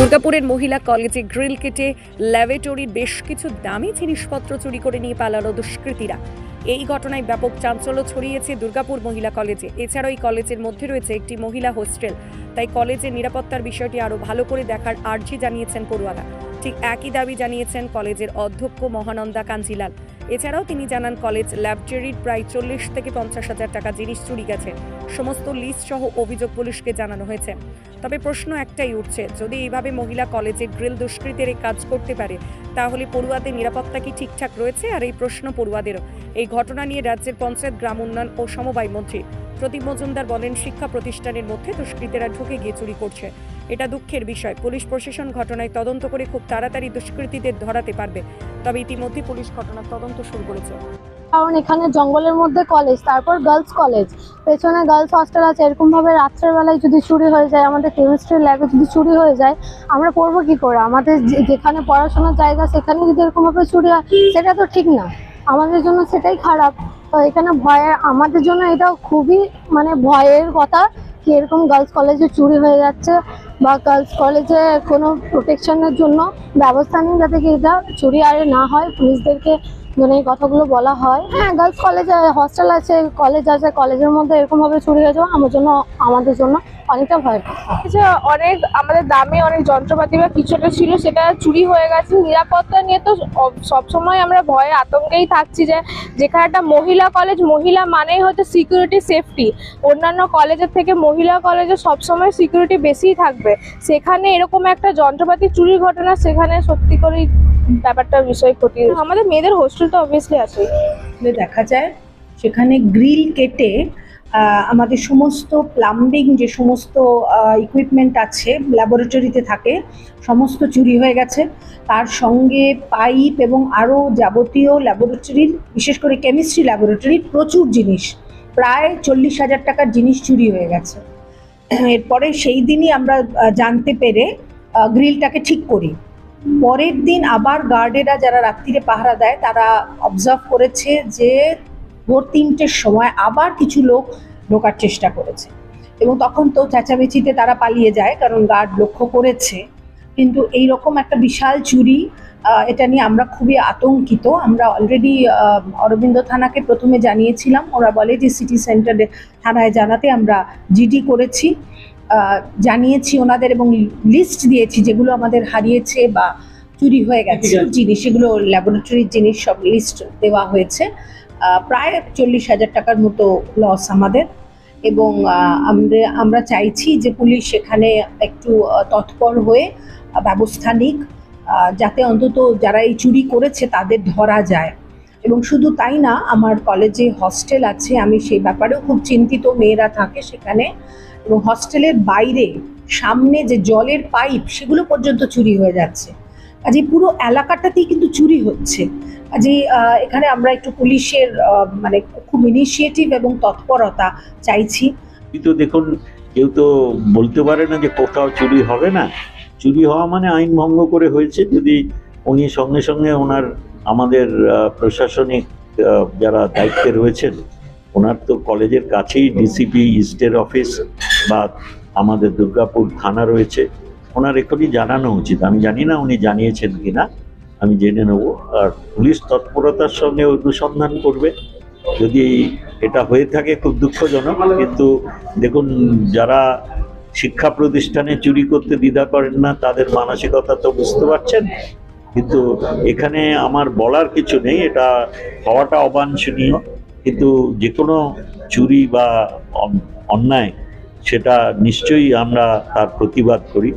দুর্গাপুরের মহিলা কলেজে গ্রিল কেটে ল্যাবরেটরির বেশ কিছু দামি জিনিসপত্র চুরি করে নিয়ে পালালো দুষ্কৃতীরা। এই ঘটনায় ব্যাপক চাঞ্চল্য ছড়িয়েছে দুর্গাপুর মহিলা কলেজে। এছাড়াও এই কলেজের মধ্যে রয়েছে একটি মহিলা হোস্টেল। তাই কলেজের নিরাপত্তার বিষয়টি আরও ভালো করে দেখার আর্জি জানিয়েছেন পড়ুয়ারা। ঠিক একই দাবি জানিয়েছেন কলেজের অধ্যক্ষ মহানন্দা কাঞ্জিলাল। এছাড়াও তিনি জানান, কলেজ ল্যাবরেটরির প্রায় চল্লিশ থেকে পঞ্চাশ হাজার টাকা জিনিস চুরি গেছে। সমস্ত লিস্ট সহ অভিযোগ পুলিশকে জানানো হয়েছে। তবে প্রশ্ন একটাই উঠছে, যদি এইভাবে মহিলা কলেজে গ্রিল দুষ্কৃতের এই কাজ করতে পারে, তাহলে পড়ুয়াদের নিরাপত্তা কি ঠিকঠাক রয়েছে? আর এই প্রশ্ন পড়ুয়াদেরও। এই ঘটনা নিয়ে রাজ্যের পঞ্চায়েত, গ্রাম উন্নয়ন ও সমবায় মন্ত্রী প্রদীপ মজুমদার বলেন, শিক্ষা প্রতিষ্ঠানের মধ্যে দুষ্কৃতীরা ঢুকে গিয়ে চুরি করছে। এটা দুঃখের বিষয়। পুলিশ প্রশাসন ঘটনায় তদন্ত করে খুব তাড়াতাড়ি দুষ্কৃতীদের ধরাতে পারবে। তবে ইতিমধ্যে পুলিশ ঘটনার তদন্ত শুরু করেছে। কারণ এখানে জঙ্গলের মধ্যে কলেজ তারপর গার্লস কলেজ পেছনে গার্লস হস্টেল আছে। এরকম ভাবে রাত্রের বেলায় যদি চুরি হয়ে যায়, আমাদের কেমিস্ট্রি ল্যাবে যদি চুরি হয়ে যায়, আমরা পড়ব কি করে? আমাদের যেখানে পড়াশোনার জায়গা, সেখানে যদি এরকমভাবে চুরি হয়, সেটা তো ঠিক না। আমাদের জন্য সেটাই খারাপ। তো এখানে ভয়ের আমাদের জন্য এটা খুবই মানে ভয়ের কথা, কি এরকম গার্লস কলেজে চুরি হয়ে যাচ্ছে। বা গার্লস কলেজে কোনো প্রোটেকশনের জন্য ব্যবস্থা নেই যাতে কি এটা চুরি আরে না হয়। পুলিশদেরকে মানে এই কথাগুলো বলা হয়। হ্যাঁ গার্লস কলেজে হস্টেল আছে কলেজ আছে কলেজের মধ্যে এরকমভাবে চুরি হয়ে যাওয়া আমার জন্য, আমাদের জন্য অনেকটা ভয় যে অনেক আমাদের দামে অনেক যন্ত্রপাতি বা কিছুটা ছিল সেটা চুরি হয়ে গেছে। নিরাপত্তা নিয়ে তো সবসময় আমরা ভয়ে আতঙ্কেই থাকছি যে যেখানে একটা মহিলা কলেজ মহিলা মানেই হচ্ছে সিকিউরিটি সেফটি অন্যান্য কলেজের থেকে মহিলা কলেজে সবসময় সিকিউরিটি বেশিই থাকবে। সেখানে এরকম একটা যন্ত্রপাতি চুরির ঘটনা সেখানে সত্যি করেই ব্যাপারটা বিষয় ক্ষতি আমাদের মেয়েদের হোস্টেল তো অবভিয়াসলি আছে দেখা যায় সেখানে গ্রিল কেটে আমাদের সমস্ত প্লাম্বিং যে সমস্ত ইকুইপমেন্ট আছে ল্যাবরেটরিতে থাকে, সমস্ত চুরি হয়ে গেছে। তার সঙ্গে পাইপ এবং আরও যাবতীয় ল্যাবরেটরির বিশেষ করে কেমিস্ট্রি ল্যাবরেটরির প্রচুর জিনিস। প্রায় চল্লিশ হাজার টাকার জিনিস চুরি হয়ে গেছে। এরপরে সেই দিনই আমরা জানতে পেরে গ্রিলটাকে ঠিক করি। পরের দিন আবার গার্ডেরা যারা রাত্রিরে পাহারা দেয়, তারা অবজার্ভ করেছে যে ভোর তিনটের সময় আবার কিছু লোক ঢোকার চেষ্টা করেছে। এবং তখন তো চেঁচামেচিতে তারা পালিয়ে যায় কারণ গার্ড লক্ষ্য করেছে। কিন্তু এই রকম একটা বিশাল চুরি এটা নিয়ে আমরা খুবই আতঙ্কিত। আমরা অলরেডি অরবিন্দ থানাকে প্রথমে জানিয়েছিলাম। ওরা বলে যে সিটি সেন্টারে থানায় জানাতে আমরা জিডি করেছি। আহ, জানিয়েছি ওনাদের এবং লিস্ট দিয়েছি যেগুলো আমাদের হারিয়েছে বা চুরি হয়ে গেছে। জিনিস সেগুলো ল্যাবরেটরির জিনিস সব লিস্ট দেওয়া হয়েছে। প্রায় চল্লিশ হাজার টাকার মতো লস আমাদের। এবং আমরা আমরা চাইছি যে পুলিশ সেখানে একটু তৎপর হয়ে ব্যবস্থা নিক যাতে অন্তত যারা এই চুরি করেছে তাদের ধরা যায়। এবং শুধু তাই না, আমার কলেজে হস্টেল আছে, আমি সেই ব্যাপারেও খুব চিন্তিত, মেয়েরা থাকে সেখানে। এবং হস্টেলের বাইরে, সামনে যে জলের পাইপ সেগুলো পর্যন্ত চুরি হয়ে যাচ্ছে। কাজে পুরো এলাকাটাতেই কিন্তু চুরি হচ্ছে। কাজে এখানে আমরা একটু পুলিশের মানে খুব ইনিশিয়েটিভ এবং তৎপরতা চাইছি। কিন্তু দেখুন, কেউ তো বলতে পারে না যে কোথাও চুরি হবে না। চুরি হওয়া মানে আইন ভঙ্গ করে হয়েছে। যদি উনি সঙ্গে সঙ্গে ওনার, আমাদের প্রশাসনিক যারা দায়িত্বে রয়েছেন, ওনার তো কলেজের কাছেই ডিসিপি ইস্টের অফিস বা আমাদের দুর্গাপুর থানা রয়েছে। ওনার এখনই জানানো উচিত। আমি জানি না উনি জানিয়েছেন কিনা। আমি জেনে নেব। আর পুলিশ তৎপরতার সঙ্গে অনুসন্ধান করবে। যদি এটা হয়ে থাকে, খুব দুঃখজনক। কিন্তু দেখুন, যারা শিক্ষা প্রতিষ্ঠানে চুরি করতে দ্বিধা করেন না, তাদের মানসিকতা তো বুঝতে পারছেন। কিন্তু এখানে আমার বলার কিছু নেই। এটা হওয়াটা অবাঞ্ছনীয়। কিন্তু যে কোনো চুরি বা অন্যায়, সেটা নিশ্চয়ই আমরা তার প্রতিবাদ করি।